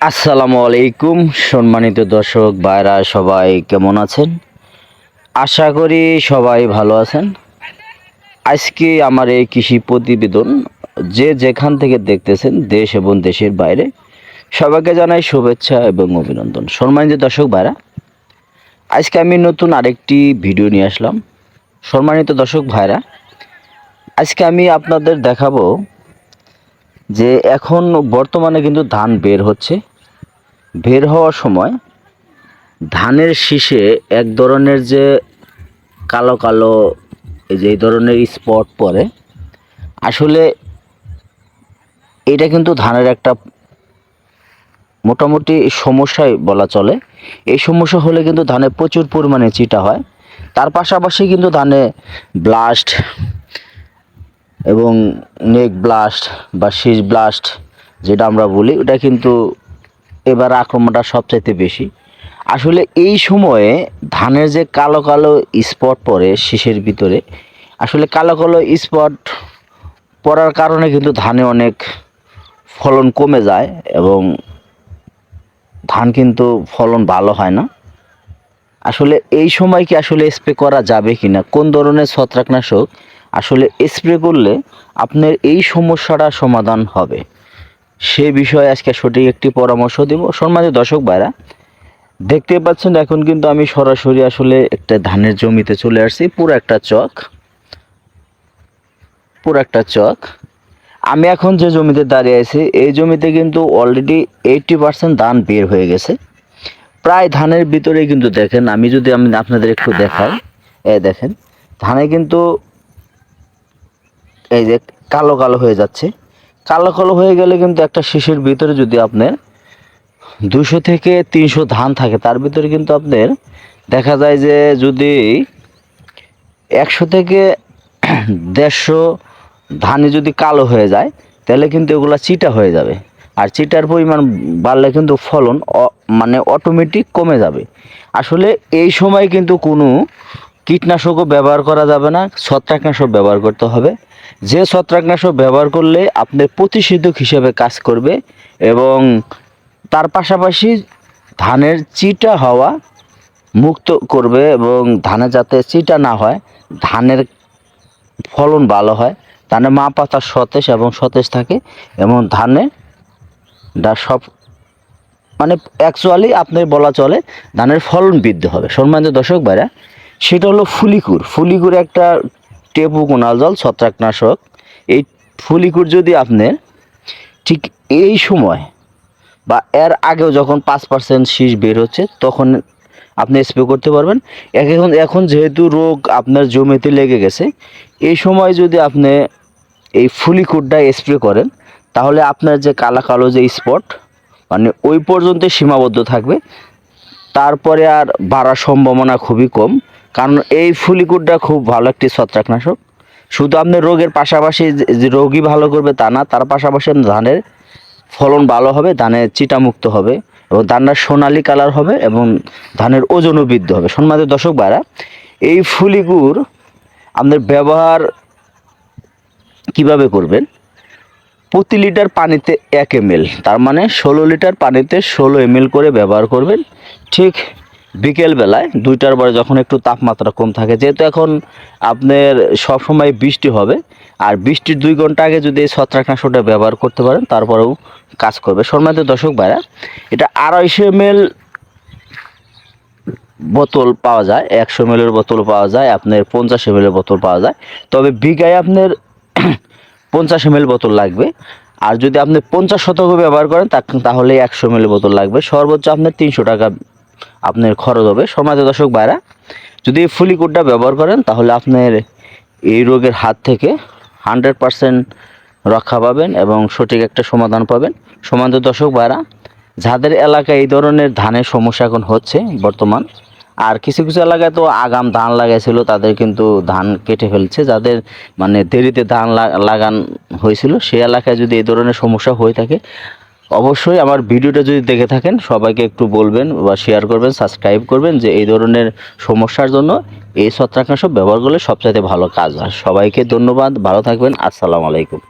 আসসালামু আলাইকুম, সম্মানিত দর্শক ভাইরা, সবাই কেমন আছেন? আশা করি সবাই ভালো আছেন। আজকে আমার এই কৃষি প্রতিবেদন যে যেখান থেকে দেখতেছেন, দেশ এবং দেশের বাইরে, সবাইকে জানাই শুভেচ্ছা এবং অভিনন্দন। সম্মানিত দর্শক ভাইরা, আজকে আমি নতুন আরেকটি ভিডিও নিয়ে আসলাম। সম্মানিত দর্শক ভাইরা, আজকে আমি আপনাদের দেখাবো যে এখন বর্তমানে কিন্তু ধান বের হচ্ছে। বের হওয়ার সময় ধানের শীষে এক ধরনের যে কালো কালো যে ধরনের স্পট পড়ে, আসলে এটা কিন্তু ধানের একটা মোটামুটি সমস্যাই বলা চলে। এই সমস্যা হলে কিন্তু ধানে প্রচুর পরিমাণে চিটা হয়। তার পাশাপাশি কিন্তু ধানে ব্লাস্ট এবং নেক ব্লাস্ট বা শীষ ব্লাস্ট যেটা আমরা বলি, ওটা কিন্তু এবার আক্রমণটা সবচাইতে বেশি। আসলে এই সময়ে ধানের যে কালো কালো স্পট পড়ে শীষের ভিতরে, আসলে কালো কালো স্পট পড়ার কারণে কিন্তু ধানে অনেক ফলন কমে যায় এবং ধান কিন্তু ফলন ভালো হয় না। আসলে এই সময় কি আসলে স্প্রে করা যাবে কি না কোন ধরনের ছত্রাকনাশক আসলে স্প্রে করলে আপনার এই সমস্যাটা সমাধান হবে। সে বিষয়ে আজকে সঠিক একটি পরামর্শ দেব। সম্মানিত দর্শক ভাইরা, দেখতে পাচ্ছেন এখন কিন্তু আমি সরাসরি আসলে একটা ধানের জমিতে চলে আসছি। পুরো একটা চক, পুরো একটা চক। আমি এখন যে জমিতে দাঁড়িয়ে আছি, এই জমিতে কিন্তু অলরেডি এইটটি পার্সেন্ট ধান বের হয়ে গেছে। প্রায় ধানের ভিতরে কিন্তু দেখেন, আমি যদি আমি আপনাদের একটু দেখাই, এ দেখেন, ধানে কিন্তু এই যে কালো কালো হয়ে যাচ্ছে। কালো কালো হয়ে গেলে কিন্তু একটা শীষের ভিতরে যদি আপনার দুশো থেকে তিনশো ধান থাকে, তার ভিতরে কিন্তু আপনার দেখা যায় যে যদি একশো থেকে দেড়শো ধানে যদি কালো হয়ে যায়, তাহলে কিন্তু এগুলো চিটা হয়ে যাবে। আর চিটার পরিমাণ বাড়লে কিন্তু ফলন মানে অটোমেটিক কমে যাবে। আসলে এই সময় কিন্তু কোনো কীটনাশকও ব্যবহার করা যাবে না, ছত্রাকনাশক ব্যবহার করতে হবে। যে ছত্রাকনাশক ব্যবহার করলে আপনার প্রতিষেধক হিসেবে কাজ করবে এবং তার পাশাপাশি ধানের চিটা হওয়া মুক্ত করবে এবং ধানে যাতে চিটা না হয়, ধানের ফলন ভালো হয় ধানের মা পাতা সতেজ এবং সতেজ থাকে এবং ধানে সব মানে অ্যাকচুয়ালি আপনি বলা চলে ধানের ফলন বৃদ্ধি হবে। সম্মানিত দর্শক ভাইরা, সেটা হলো ফুলিকুর। ফুলিকুর একটা টেপু কোনাল জল ছত্রাকনাশক। এই ফুলিকুর যদি আপনি ঠিক এই সময় বা এর আগেও যখন পাঁচ পার্সেন্ট শীষ বের হচ্ছে, তখন আপনি স্প্রে করতে পারবেন। এখন এখন যেহেতু রোগ আপনার জমিতে লেগে গেছে, এই সময় যদি আপনি এই ফুলিকুডটা স্প্রে করেন, তাহলে আপনার যে কালা কালো যে স্পট মানে ওই পর্যন্ত সীমাবদ্ধ থাকবে। তারপরে আর বাড়ার সম্ভাবনা খুবই কম। কারণ এই ফুলিকুডটা খুব ভালো একটি ছত্রাকনাশক। শুধু আপনি রোগের পাশাপাশি যে- যে রোগী ভালো করবে তা না, তার পাশাপাশি ধানের ফলন ভালো হবে, ধানের চিটামুক্ত হবে এবং ধানটা সোনালি কালার হবে এবং ধানের ওজনও বৃদ্ধি হবে। সম্মানিত দর্শক ভাইরা, এই ফুলিগুড় আপনার ব্যবহার কীভাবে করবেন? প্রতি লিটার পানিতে এক এম তার মানে ষোলো লিটার পানিতে ষোলো এম করে ব্যবহার করবেন। ঠিক বিকেল বেলায় দুইটার পরে যখন একটু তাপমাত্রা কম থাকে, যেহেতু এখন আপনার সবসময় বৃষ্টি হবে, আর বৃষ্টির দুই ঘণ্টা আগে যদি এই ছত্রাকনাশকটা ব্যবহার করতে পারেন, তারপরেও কাজ করবে। সম্মানিত দর্শক ভাইরা, এটা আড়াইশো এম বোতল পাওয়া যায়, একশো এম বোতল পাওয়া যায়, আপনার পঞ্চাশ এম বোতল পাওয়া যায়। তবে বিঘায় আপনার পঞ্চাশ এম বোতল লাগবে। আর যদি আপনি পঞ্চাশ শতক ব্যবহার করেন তাহলে একশো এম বোতল লাগবে। সর্বোচ্চ আপনার তিনশো টাকা আপনার খরচ হবে। সমাজ দর্শক বাইরা যদি এই ফুলিকুডটা ব্যবহার করেন, তাহলে আপনার এই রোগের হাত থেকে হান্ড্রেড পারসেন্ট রক্ষা পাবেন এবং সঠিক একটা সমাধান পাবেন। সমাজ দর্শক বাইরা যাদের এলাকায় এই ধরনের ধানের সমস্যা এখন হচ্ছে বর্তমান, আর কিছু কিছু এলাকায় তো আগাম ধান লাগাইছিল, তাদের কিন্তু ধান কেটে ফেলছে। যাদের মানে দেরিতে ধান লাগান হয়েছিল, সেই এলাকায় যদি এই ধরনের সমস্যা হয়ে থাকে অবশ্যই আমার ভিডিওটা যদি দেখে থাকেন, সবাইকে একটু বলবেন বা শেয়ার করবেন সাবস্ক্রাইব করবেন যে এই ধরনের সমস্যার জন্য এই ছত্রাকনাশক ব্যবহার করলে সবচাইতে ভালো কাজ। হয় সবাইকে ধন্যবাদ, ভালো থাকবেন, আসসালামু আলাইকুম।